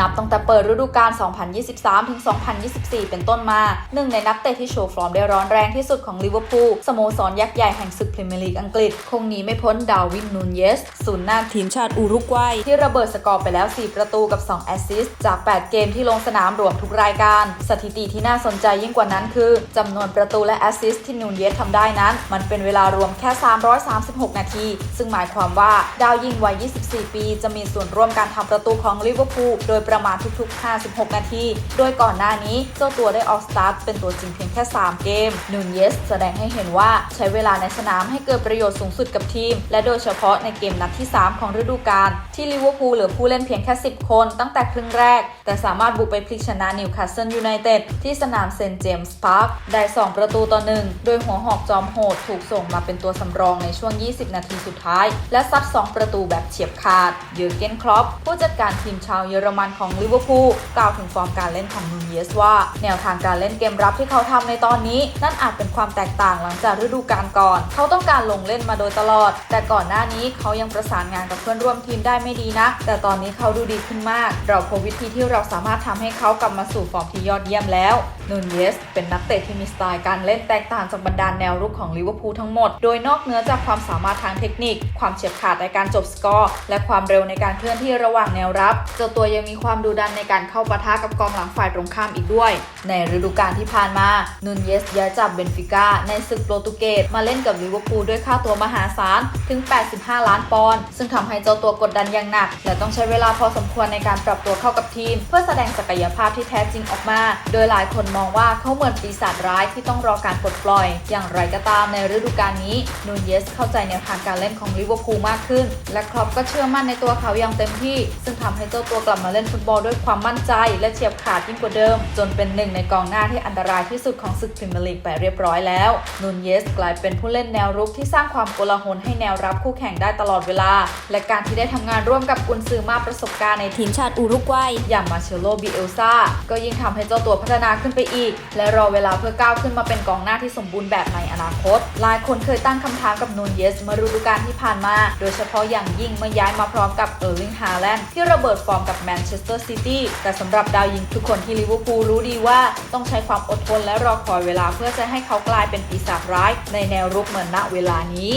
นับตั้งแต่เปิดฤดูกาล 2023 ถึง 2024 เป็นต้นมา หนึ่งในนักเตะที่โชว์ฟอร์มได้ร้อนแรงที่สุดของลิเวอร์พูลสโมสรยักษ์ใหญ่แห่งศึกพรีเมียร์ลีกอังกฤษ คงหนีไม่พ้นดาร์วินนูนเยสศูนย์หน้าทีมชาติอุรุกวัย ที่ระเบิดสกอร์ไปแล้ว 4 ประตูกับ 2 แอสซิสต์จาก 8 เกมที่ลงสนามรวมทุกรายการ สถิติที่น่าสนใจยิ่งกว่านั้นคือจำนวนประตูและแอสซิสต์ที่นูนเยสทำได้นั้น มันเป็นเวลารวมแค่ 336 นาที ซึ่งหมายความว่าดาวยิงวัย 24 ปี จะมีส่วนร่วมการทำประตูของลิเวอร์พูลโดยประมาณทุกๆ 56 นาที โดยก่อนหน้านี้เจ้าตัวได้ออกสตาร์ทเป็นตัวจริงเพียงแค่ 3 เกมนูนเยสแสดงให้เห็นว่าใช้เวลาในสนามให้เกิดประโยชน์สูงสุดกับทีม และโดยเฉพาะในเกมนัดที่ 3 ของฤดูกาลที่ลิเวอร์พูลเหลือผู้เล่นเพียงแค่ 10 คนตั้งแต่ครึ่งแรก แต่สามารถบุกไปพลิกชนะนิวคาสเซิลยูไนเต็ดที่สนามเซนต์เจมส์พาร์คได้ 2 ประตูต่อหนึ่งโดยหัวหอกจอมโหดถูกส่งมาเป็นตัวสำรองในช่วง 20 นาทีสุดท้าย และซัด 2 ประตูแบบเฉียบขาด เยอร์เกนครอปผู้จัดการทีมชาวเยอรมันของลิเวอร์พูลกล่าวถึงฟอร์มการเล่นของนูนเยสว่า แนวทางการเล่นเกมรับที่เขาทำในตอนนี้ นั่นอาจเป็นความแตกต่างหลังจากฤดูกาลก่อน เขาต้องการลงเล่นมาโดยตลอด แต่ก่อนหน้านี้เขายังประสานงานกับเพื่อนร่วมทีมได้ไม่ดีนักแต่ตอนนี้เขาดูดีขึ้นมาก เราพบวิธีที่เราสามารถทำให้เขากลับมาสู่ฟอร์มที่ยอดเยี่ยมแล้วนูนเยสเป็นนักเตะที่มีสไตล์การเล่นแตกต่างจากบรรดาแนวรุกของลิเวอร์พูลทั้งหมด โดยนอกเหนือจากความสามารถทางเทคนิค ความเฉียบขาดในการจบสกอร์ และความเร็วในการเคลื่อนที่ระหว่างแนวรับเจ้าตัวยังมีความความดุดันในการเข้าปะทะกับกองหลังฝ่ายตรงข้ามอีกด้วย ในฤดูกาลที่ผ่านมานูนเยสย้ายจากเบนฟิก้าในศึกโปรตุเกสมาเล่นกับลิเวอร์พูลด้วยค่าตัวมหาศาลถึง 85 ล้านปอนด์ซึ่งทำให้เจ้าตัวกดดันอย่างหนัก และต้องใช้เวลาพอสมควรในการปรับตัวเข้ากับทีม เพื่อแสดงศักยภาพที่แท้จริงออกมา โดยหลายคนมองว่าเขาเหมือนปีศาจร้ายที่ต้องรอการปลดปล่อย อย่างไรก็ตามในฤดูกาลนี้นูนเยสเข้าใจแนวทางการเล่นของลิเวอร์พูลมากขึ้น และครอปก็เชื่อมั่นในตัวเขาอย่างเต็มที่ ซึ่งทำให้เจ้าตัวกลับมาเล่นฟุตบอลด้วยความมั่นใจและเฉียบขาดยิ่งกว่าเดิม จนเป็นหนึ่งในกองหน้าที่อันตรายที่สุดของศึกพรีเมียร์ลีกไปเรียบร้อยแล้วนูนเยสกลายเป็นผู้เล่นแนวรุกที่สร้างความโกลาหลให้แนวรับคู่แข่งได้ตลอดเวลา และการที่ได้ทำงานร่วมกับกุนซือมากประสบการณ์ในทีมชาติอุรุกวัยอย่างมาเชโลบิเอลซาก็ยิ่งทำให้เจ้าตัวพัฒนาขึ้นไปอีก และรอเวลาเพื่อก้าวขึ้นมาเป็นกองหน้าที่สมบูรณ์แบบในอนาคต หลายคนเคยตั้งคำถามกับนูนเยสมื่อฤดูกาลที่ผ่านมา โดยเฉพาะอย่างยิ่งเมื่อย้ายมาพร้อมกับเออร์ลิงฮาแลนด์ที่ระเบิดฟอร์มกับแมนเชสเตอร์ซิตี้แต่สำหรับดาวยิงทุกคนที่ลิเวอร์พูลรู้ดีว่าต้องใช้ความอดทนและรอคอยเวลาเพื่อจะให้เขากลายเป็นปีศาจร้ายในแนวรุกเหมือนณเวลานี้